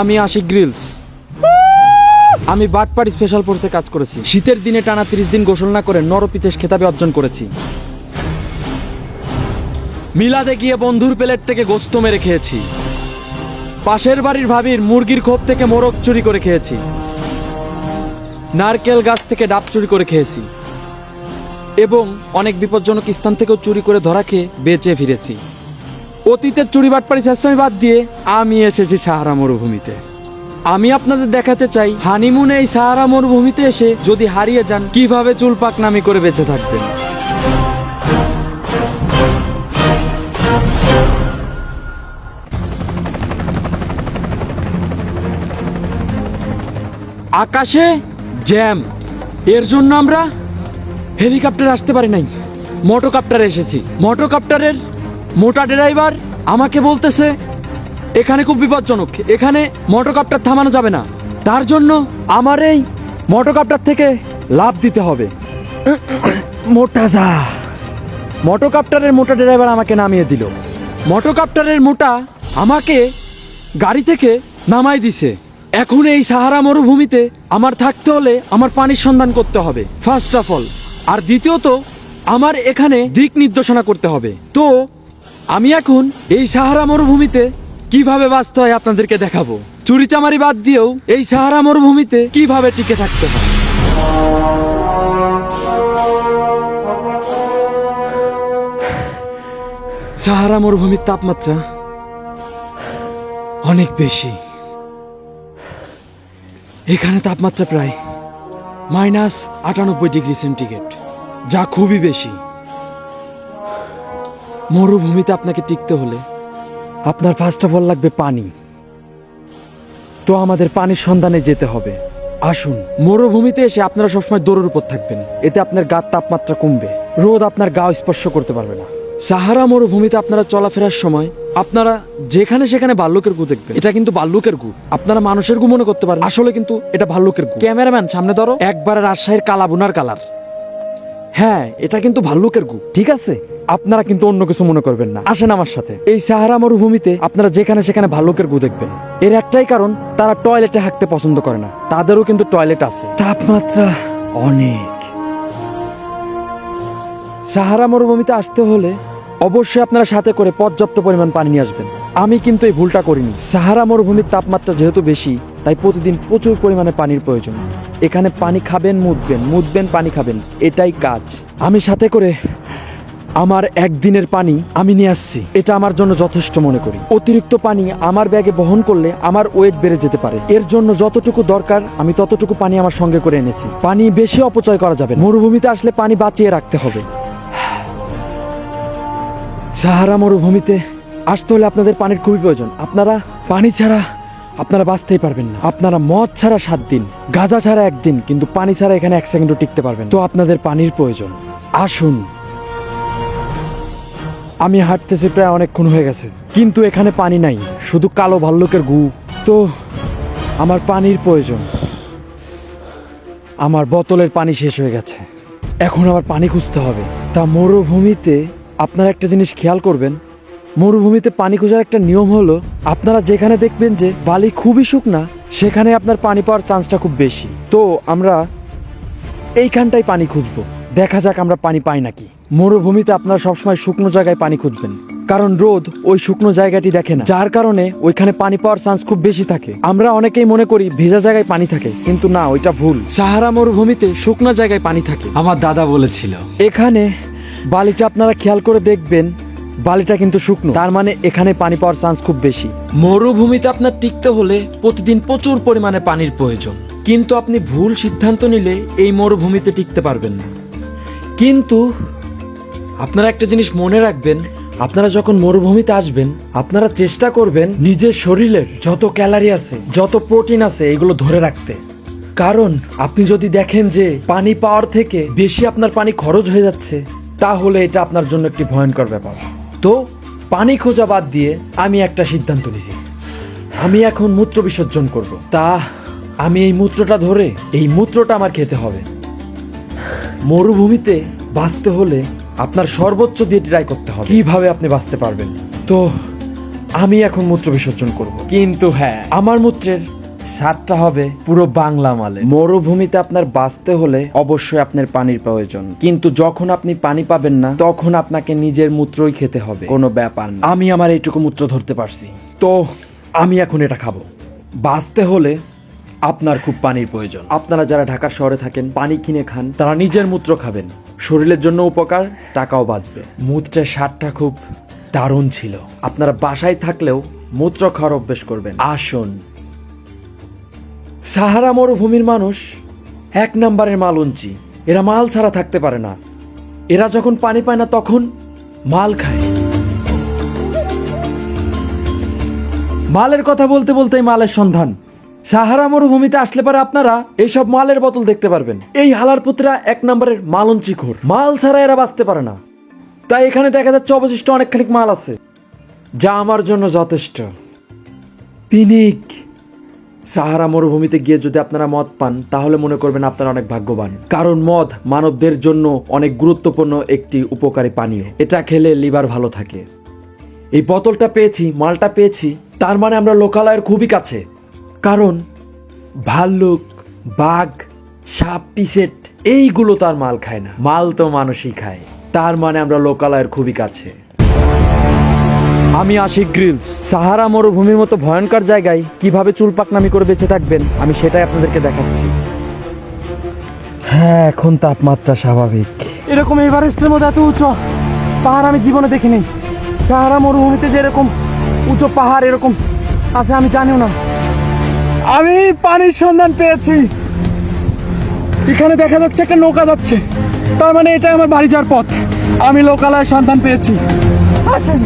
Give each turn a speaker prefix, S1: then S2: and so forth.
S1: আমি আশিক গ্রিলস। আমি বাটপাড়ি স্পেশাল ফোর্সে কাজ করেছি। শীতের দিনে টানা তিরিশ দিন গোসল না করে নরপিচেস খেতাবে অর্জন করেছি। মিলাদে গিয়ে বন্ধুর প্লেট থেকে গোস্ত মেরে খেয়েছি। পাশের বাড়ির ভাবির মুরগির খোপ থেকে মোরগ চুরি করে খেয়েছি। নারকেল গাছ থেকে ডাব চুরি করে খেয়েছি। এবং অনেক বিপজ্জনক স্থান থেকেও চুরি করে ধরা খেয়ে বেঁচে ফিরেছি। অতীতের চুরি বাটপাড়ি চেষ্টামি বাদ দিয়ে আমি এসেছি সাহারা মরুভূমিতে। আমি আপনাদের দেখাতে চাই, হানিমুনে এই সাহারা মরুভূমিতে এসে যদি হারিয়ে যান, কীভাবে চুল পাকনামি করে বেঁচে থাকবেন? আকাশে জ্যাম। এর জন্য আমরা হেলিকপ্টার আসতে পারি নাই। মোটোকপ্টারে এসেছি। মোটোকপ্টারের মোটা ড্রাইভার আমাকে বলতেছে, এখানে খুব বিপজ্জনক। এখানে মোটোকপ্টার থামানো যাবে না। তার জন্য আমার এই মোটোকপ্টার থেকে লাভ দিতে হবে। মোটা যা। মোটোকপ্টারের মোটা ড্রাইভার আমাকে নামিয়ে দিল। মোটোকপ্টারের মোটা আমাকে গাড়ি থেকে নামাই দিছে। এখন এই সাহারা মরুভূমিতে আমার থাকতে হলে আমার পানির সন্ধান করতে হবে ফার্স্ট অফ অল আর দ্বিতীয়ত, আমার এখানে দিক নির্দেশনা করতে হবে। তো আমি এখন এই সাহারা মরুভূমিতে কীভাবে বাঁচতে হয় আপনাদেরকে দেখাবো? চুরিচামারি বাদ দিয়েও এই সাহারা মরুভূমিতে কীভাবে টিকে থাকতে হয়? সাহারা মরুভূমির তাপমাত্রা অনেক বেশি। এখানে তাপমাত্রা প্রায় মাইনাস আটানব্বই ডিগ্রি সেন্টিগ্রেড, যা খুবই বেশি। মরুভূমিতে আপনাকে টিকতে হলে আপনার ফার্স্ট অফ অল লাগবে পানি। তো আমাদের পানির সন্ধানে যেতে হবে। আসুন, মরুভূমিতে এসে আপনারা সবসময় দৌড়ের উপর থাকবেন। এতে আপনার গার তাপমাত্রা কমবে। রোদ আপনার গা স্পর্শ করতে পারবে না। সাহারা মরুভূমিতে আপনারা চলাফেরার সময় আপনারা যেখানে সেখানে ভাল্লুকের গু দেখবেন। এটা কিন্তু ভাল্লুকের গু। আপনারা মানুষের গু মনে করতে পারেন। আসলে কিন্তু এটা ভাল্লুকের গু। ক্যামেরাম্যান, সামনে ধরো। একবারে রাজশাহীর কালা বুনার কালার। হ্যাঁ এটা কিন্তু ভাল্লুকের গু। ঠিক আছে? আপনারা কিন্তু অন্য কিছু মনে করবেন না। আসেন আমার সাথে। এই সাহারা মরুভূমিতে আপনারা যেখানে সেখানে ভাল্লুকের গু দেখবেন। এর একটাই কারণ, তারা টয়লেটে হাঁকতে পছন্দ করে না। তাদেরও কিন্তু টয়লেট আছে। তাপমাত্রা অনেক। সাহারা মরুভূমিতে আসতে হলে অবশ্যই আপনারা সাথে করে পর্যাপ্ত পরিমাণ পানি নিয়ে আসবেন। আমি কিন্তু এই ভুলটা করিনি। সাহারা মরুভূমির তাপমাত্রা যেহেতু বেশি, তাই প্রতিদিন প্রচুর পরিমাণে পানির প্রয়োজন। এখানে পানি খাবেন মুদবেন মুদবেন পানি খাবেন। এটাই কাজ। আমি সাথে করে আমার একদিনের পানি আমি নিয়ে আসছি। এটা আমার জন্য যথেষ্ট মনে করি। অতিরিক্ত পানি আমার ব্যাগে বহন করলে আমার ওয়েট বেড়ে যেতে পারে। এর জন্য যতটুকু দরকার, আমি ততটুকু পানি আমার সঙ্গে করে এনেছি। পানি বেশি অপচয় করা যাবে মরুভূমিতে আসলে পানি বাঁচিয়ে রাখতে হবে। সাহারা মরুভূমিতে আসতে হলে আপনাদের পানির খুবই প্রয়োজন। আপনারা পানি ছাড়া আপনারা বাঁচতেই পারবেন না। আপনারা মদ ছাড়া সাত দিন, গাঁজা ছাড়া একদিন, কিন্তু পানি ছাড়া এখানে এক সেকেন্ডও টিকতে পারবেন তো আপনাদের পানির প্রয়োজন। আসুন। আমি হাঁটতেছি প্রায় অনেকক্ষণ হয়ে গেছে, কিন্তু এখানে পানি নাই, শুধু কালো ভাল্লুকের গু। তো, আমার পানির প্রয়োজন। আমার বোতলের পানি শেষ হয়ে গেছে। এখন আবার পানি খুঁজতে হবে। তা মরুভূমিতে আপনারা একটা জিনিস খেয়াল করবেন। মরুভূমিতে পানি খোঁজার একটা নিয়ম হলো, আপনারা যেখানে দেখবেন যে বালি খুবই শুকনা, সেখানে আপনার পানি পাওয়ার চান্সটা খুব বেশি। তো, আমরা এইখানটাই পানি খুঁজবো। দেখা যাক আমরা পানি পাই নাকি। মরুভূমিতে আপনারা সবসময় শুকনো জায়গায় পানি খুঁজবেন। কারণ রোদ ওই শুকনো জায়গাটি দেখে না। যার কারণে ওইখানে পানি পাওয়ার চান্স খুব বেশি থাকে। আমরা অনেকেই মনে করি ভেজা জায়গায় পানি থাকে কিন্তু না ওইটা ভুল। সাহারা মরুভূমিতে শুকনো জায়গায় পানি থাকে।
S2: আমার দাদা বলেছিল।
S1: এখানে বালিটা আপনারা খেয়াল করে দেখবেন বালিটা কিন্তু শুকনো। তার মানে এখানে পানি পাওয়ার চান্স খুব বেশি। মরুভূমিতে আপনার টিকতে হলে প্রতিদিন প্রচুর পরিমাণে পানির প্রয়োজন। কিন্তু আপনি ভুল সিদ্ধান্ত নিলে এই মরুভূমিতে টিকতে পারবেন না। কিন্তু আপনারা একটা জিনিস মনে রাখবেন, আপনারা যখন মরুভূমিতে আসবেন, আপনারা চেষ্টা করবেন নিজের শরীরের যত ক্যালারি আছে, যত প্রোটিন আছে, এগুলো ধরে রাখতে। কারণ আপনি যদি দেখেন যে পানি পাওয়ার থেকে বেশি আপনার পানি খরচ হয়ে যাচ্ছে, তাহলে এটা আপনার জন্য একটি ভয়ঙ্কর ব্যাপার। তো পানি খোঁজা বাদ দিয়ে আমি একটা সিদ্ধান্ত নিয়েছি আমি এখন মূত্র বিসর্জন করব। তা আমি এই মূত্রটা ধরে, এই মূত্রটা আমার খেতে হবে। মরুভূমিতে বাঁচতে হলে আপনার সর্বোচ্চ দিয়ে ট্রাই করতে হবে। কীভাবে আপনি বাঁচতে পারবেন? তো আমি এখন মূত্র বিসর্জন করব। কিন্তু হ্যাঁ। আমার মূত্রের স্বাদটা হবে পুরো বাংলা মালে। মরুভূমিতে আপনার বাঁচতে হলে অবশ্যই আপনার পানির প্রয়োজন। কিন্তু যখন আপনি পানি পাবেন না তখন আপনাকে নিজের মূত্রই খেতে হবে। কোনো ব্যাপার না। আমি আমার এইটুকু মূত্র ধরতে পারছি। তো আমি এখন এটা খাব। বাঁচতে হলে আপনার খুব পানির প্রয়োজন। আপনারা যারা ঢাকা শহরে থাকেন পানি কিনে খান তারা নিজের মূত্র খাবেন। শরীরের জন্য উপকার টাকাও বাঁচবে। মূত্রের স্বাদটা খুব দারুণ ছিল। আপনারা বাসায় থাকলেও মূত্র খাওয়ার অভ্যেস করবেন। আসুন। সাহারা মরুভূমির মানুষ এক নাম্বারের মালঞ্চি। এরা মাল ছাড়া থাকতে পারে না। এরা যখন পানি পায় না তখন মাল খায়। মালের কথা বলতে বলতেই মালের সন্ধান। সাহারা মরুভূমিতে আসলে পারে আপনারা, এইসব মালের বোতল দেখতে পারবেন। এই হালার পুত্রা এক নম্বরের মালঞ্চি খোর মাল ছাড়া এরা বাঁচতে পারে না। তাই এখানে দেখা যাচ্ছে অবশিষ্ট অনেকখানি মাল আছে, যা আমার জন্য যথেষ্ট। পিনিক, সাহারা মরুভূমিতে গিয়ে যদি আপনারা মদ পান, তাহলে মনে করবেন আপনারা অনেক ভাগ্যবান। কারণ মদ মানবদের জন্য অনেক গুরুত্বপূর্ণ একটি উপকারী পানীয়। এটা খেলে লিভার ভালো থাকে। এই বোতলটা পেয়েছি, মালটা পেয়েছি, তার মানে আমরা লোকালয়ের খুবই কাছে। কারণ ভাল্লুক বাঘ সাপ পিসেট এইগুলো তার মাল খায় না। মাল তো মানুষই খায়। তার মানে আমরা লোকালয়ের খুবই কাছে। আমি আশিক গ্রিলস। সাহারা মরুভূমির মতো ভয়ঙ্কর জায়গায় কীভাবে চুল পাকনামি করে বেঁচে থাকবেন আমি সেটাই আপনাদেরকে দেখাচ্ছি। হ্যাঁ এখন তাপমাত্রা স্বাভাবিক।
S2: এরকম এভারেস্টের মধ্যে এত উঁচু পাহাড় আমি জীবনে দেখিনি। সাহারা মরুভূমিতে যে এরকম উঁচু পাহাড় এরকম আছে আমি জানিও না। আমি পানির সন্ধান পেয়েছি। এখানে দেখা যাচ্ছে একটা নৌকা যাচ্ছে। তার মানে এটা আমার বাড়ি যাওয়ার পথ। আমি লোকালয়ের সন্ধান পেয়েছি। আসেন।